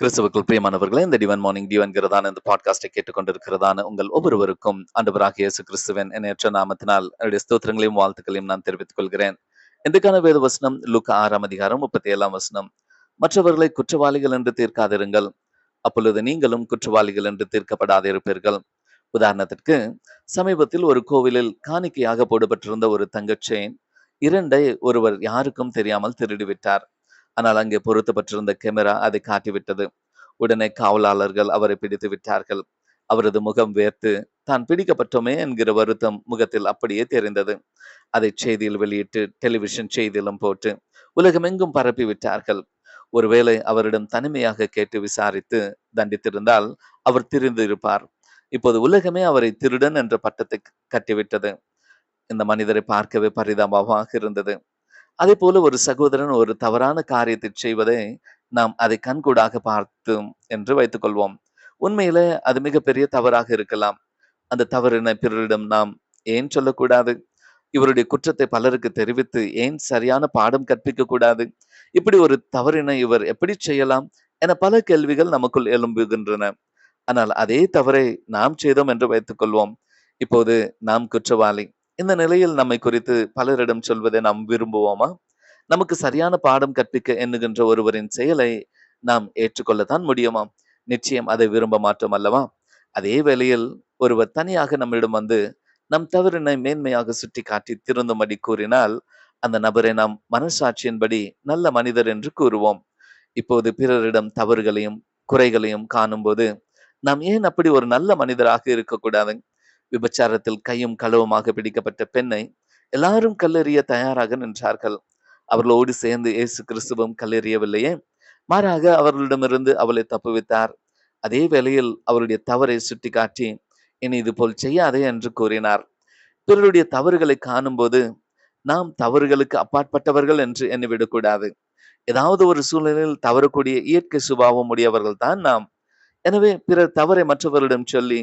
கிறிஸ்துவுக்குள் பிரியமானவர்களே இந்த டிவன் மார்னிங் டிவன் கிரதான இந்த பாட்காஸ்டை கேட்டுக்கொண்டிருக்கிறதான உங்கள் ஒவ்வொருவருக்கும் ஆண்டவராகிய இயேசு கிறிஸ்துவன் எண்ணற்ற நாமத்தினால் என்னுடைய ஸ்தோத்திரங்களையும் வாழ்த்துக்களையும் நான் தெரிவித்துக் கொள்கிறேன் இன்றைக்கான வேத வசனம் லுக்க ஆறாம் அதிகாரம் முப்பத்தி ஏழாம் வசனம். மற்றவர்களை குற்றவாளிகள் என்று தீர்க்காதிருங்கள். அப்பொழுது நீங்களும் குற்றவாளிகள் என்று தீர்க்கப்படாதிருப்பீர்கள். உதாரணத்திற்கு சமீபத்தில் ஒரு கோவிலில் காணிக்கையாக போடப்பட்டிருந்த ஒரு தங்கச்சேன் இரண்டை ஒருவர் யாருக்கும் தெரியாமல் திருடிவிட்டார். ஆனால் அங்கே பொருத்தப்பட்டிருந்த கேமரா அதை காட்டிவிட்டது. உடனே காவலாளர்கள் அவரை பிடித்து விட்டார்கள். அவரது முகம் வேர்த்து தான் பிடிக்கப்பட்டோமே என்கிற வருத்தம் முகத்தில் அப்படியே தெரிந்தது. அதை செய்தியில் வெளியிட்டு டெலிவிஷன் செய்தியிலும் போட்டு உலகமெங்கும் பரப்பி விட்டார்கள். ஒருவேளை அவரிடம் தனிமையாக கேட்டு விசாரித்து தண்டித்திருந்தால் அவர் திரிந்து இருப்பார் இப்போது உலகமே அவரை திருடன் என்ற பட்டத்தை கட்டிவிட்டது. இந்த மனிதரை பார்க்கவே பரிதாபமாக இருந்தது. அதே போல ஒரு சகோதரன் ஒரு தவறான காரியத்தை செய்வதை நாம் அதை கண்கூடாக பார்த்தோம் என்று வைத்துக் கொள்வோம் உண்மையில அது மிகப்பெரிய தவறாக இருக்கலாம். அந்த தவறினை பிறரிடம் நாம் ஏன் சொல்லக்கூடாது? இவருடைய குற்றத்தை பலருக்கு தெரிவித்து ஏன் சரியான பாடம் கற்பிக்க கூடாது இப்படி ஒரு தவறினை இவர் எப்படி செய்யலாம்? என பல கேள்விகள் நமக்குள் எழும்புகின்றன. ஆனால் அதே தவறை நாம் செய்தோம் என்று வைத்துக் கொள்வோம் இப்போது நாம் குற்றவாளி. இந்த நிலையில் நம்மை குறித்து பலரிடம் சொல்வதை நாம் விரும்புவோமா? நமக்கு சரியான பாடம் கற்பிக்க எண்ணுகின்ற ஒருவரின் செயலை நாம் ஏற்றுக்கொள்ளத்தான் முடியுமா? நிச்சயம் அதை விரும்ப மாட்டோம் அல்லவா? அதே வேளையில் ஒருவர் தனியாக நம்மிடம் வந்து நம் தவறினை மேன்மையாக சுட்டி காட்டி திருந்தும்படி கூறினால் அந்த நபரை நாம் மனசாட்சியின்படி நல்ல மனிதர் என்று கூறுவோம். இப்போது பிறரிடம் தவறுகளையும் குறைகளையும் காணும்போது நாம் ஏன் அப்படி ஒரு நல்ல மனிதராக இருக்கக்கூடாது? விபச்சாரத்தில் கையும் களவுமாக பிடிக்கப்பட்ட பெண்ணை எல்லாரும் கல்லெறிய தயாராக நின்றார்கள். அவர்களோடு சேர்ந்து இயேசு கிறிஸ்துவும் கல்லெறியவில்லையே. மாறாக அவர்களிடமிருந்து அவளை தப்புவித்தார். அதே வேளையில் அவருடைய தவறை சுட்டிக்காட்டி இனி இது போல் செய்யாதே என்று கூறினார். பிறருடைய தவறுகளை காணும்போது நாம் தவறுகளுக்கு அப்பாற்பட்டவர்கள் என்று எண்ணிவிடக்கூடாது. ஏதாவது ஒரு சூழ்நிலையில் தவறக்கூடிய இயற்கை சுபாவம் உடையவர்கள் தான் நாம். எனவே பிறர் தவறை மற்றவரிடம் சொல்லி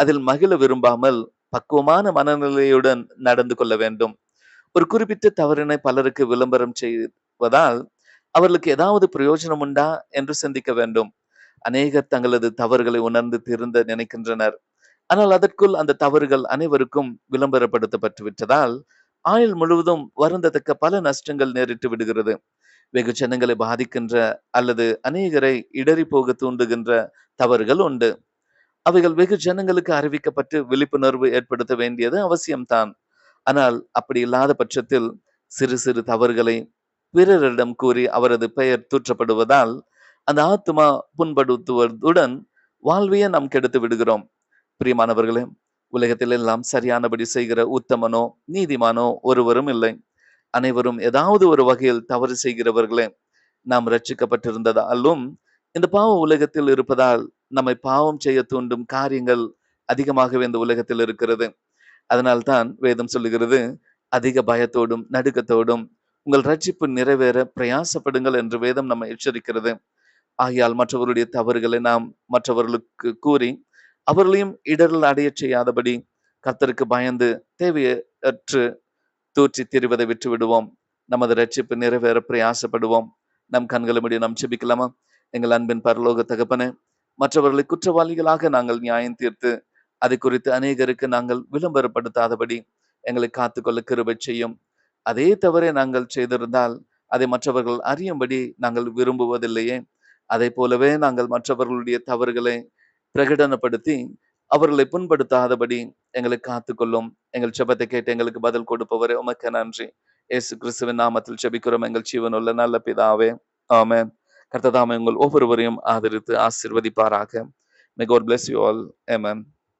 அதில் மகிழ விரும்பாமல் பக்குவமான மனநிலையுடன் நடந்து கொள்ள வேண்டும். ஒரு குறிப்பிட்ட தவறினை பலருக்கு விளம்பரம் செய்வதால் அவர்களுக்கு ஏதாவது பிரயோஜனம் உண்டா என்று சிந்திக்க வேண்டும். அநேகர் தங்களது தவறுகளை உணர்ந்து திருந்த நினைக்கின்றனர். ஆனால் அதற்குள் அந்த தவறுகள் அனைவருக்கும் விளம்பரப்படுத்தப்பட்டு விட்டதால் ஆயுள் முழுவதும் வருந்தத்தக்க பல நஷ்டங்கள் நேரிட்டு விடுகிறது. வெகு ஜனங்களை பாதிக்கின்ற அல்லது அநேகரை இடறி போக தூண்டுகின்ற தவறுகள் உண்டு. அவைகள் வெகு ஜனங்களுக்கு அறிவிக்கப்பட்டு விழிப்புணர்வு ஏற்படுத்த வேண்டியது அவசியம்தான். ஆனால் அப்படி இல்லாத பட்சத்தில் சிறு சிறு தவறுகளை பிறரிடம் கூறி அவரது பெயர் தூற்றப்படுவதால் அந்த ஆத்மா புண்படுத்துவதுடன் வாழ்வையே நாம் கெடுத்து விடுகிறோம். பிரியமானவர்களே உலகத்தில் எல்லாம் சரியானபடி செய்கிற உத்தமனோ நீதிமானோ ஒருவரும் இல்லை. அனைவரும் ஏதாவது ஒரு வகையில் தவறு செய்கிறவர்களே. நாம் ரட்சிக்கப்பட்டிருந்ததாலும் இந்த பாவ உலகத்தில் இருப்பதால் நம்மை பாவம் செய்ய தூண்டும் காரியங்கள் அதிகமாகவே இந்த உலகத்தில் இருக்கிறது. அதனால்தான் வேதம் சொல்லுகிறது அதிக பயத்தோடும் நடுக்கத்தோடும் உங்கள் ரட்சிப்பு நிறைவேற பிரயாசப்படுங்கள் என்று வேதம் நம்ம எச்சரிக்கிறது. ஆகையால் மற்றவருடைய தவறுகளை நாம் மற்றவர்களுக்கு கூறி அவர்களையும் இடரில் அடைய செய்யாதபடி கர்த்தருக்கு பயந்து தேவையற்று தூற்றி திரிவதை விட்டு விடுவோம் நமது ரட்சிப்பு நிறைவேற பிரயாசப்படுவோம். நம் கண்களை முடிய நாம் செபிக்கலாமா எங்கள் அன்பின் பரலோக தகப்பனே மற்றவர்களை குற்றவாளிகளாக நாங்கள் நியாயம் தீர்த்து அதை குறித்து அநேகருக்கு நாங்கள் விளம்பரப்படுத்தாதபடி எங்களை காத்துக்கொள்ள கிருபை செய்யும். அதே தவறை நாங்கள் செய்திருந்தால் அதை மற்றவர்கள் அறியும்படி நாங்கள் விரும்புவதில்லையே. அதை போலவே நாங்கள் மற்றவர்களுடைய தவறுகளை பிரகடனப்படுத்தி அவர்களை புண்படுத்தாதபடி எங்களை காத்துக்கொள்ளும். எங்கள் செபத்தை கேட்டு எங்களுக்கு பதில் கொடுப்பவரே உமக்கு நன்றி. ஏசு கிறிஸ்துவின் நாமத்தில் செபிக்கிறோம். எங்கள் ஜீவனுள்ள நல்ல பிதாவே. ஆமேன். கர்த்ததாமை உங்கள் ஒவ்வொருவரையும் ஆதரித்து ஆசிர்வதிப்பாராக. May God you all M M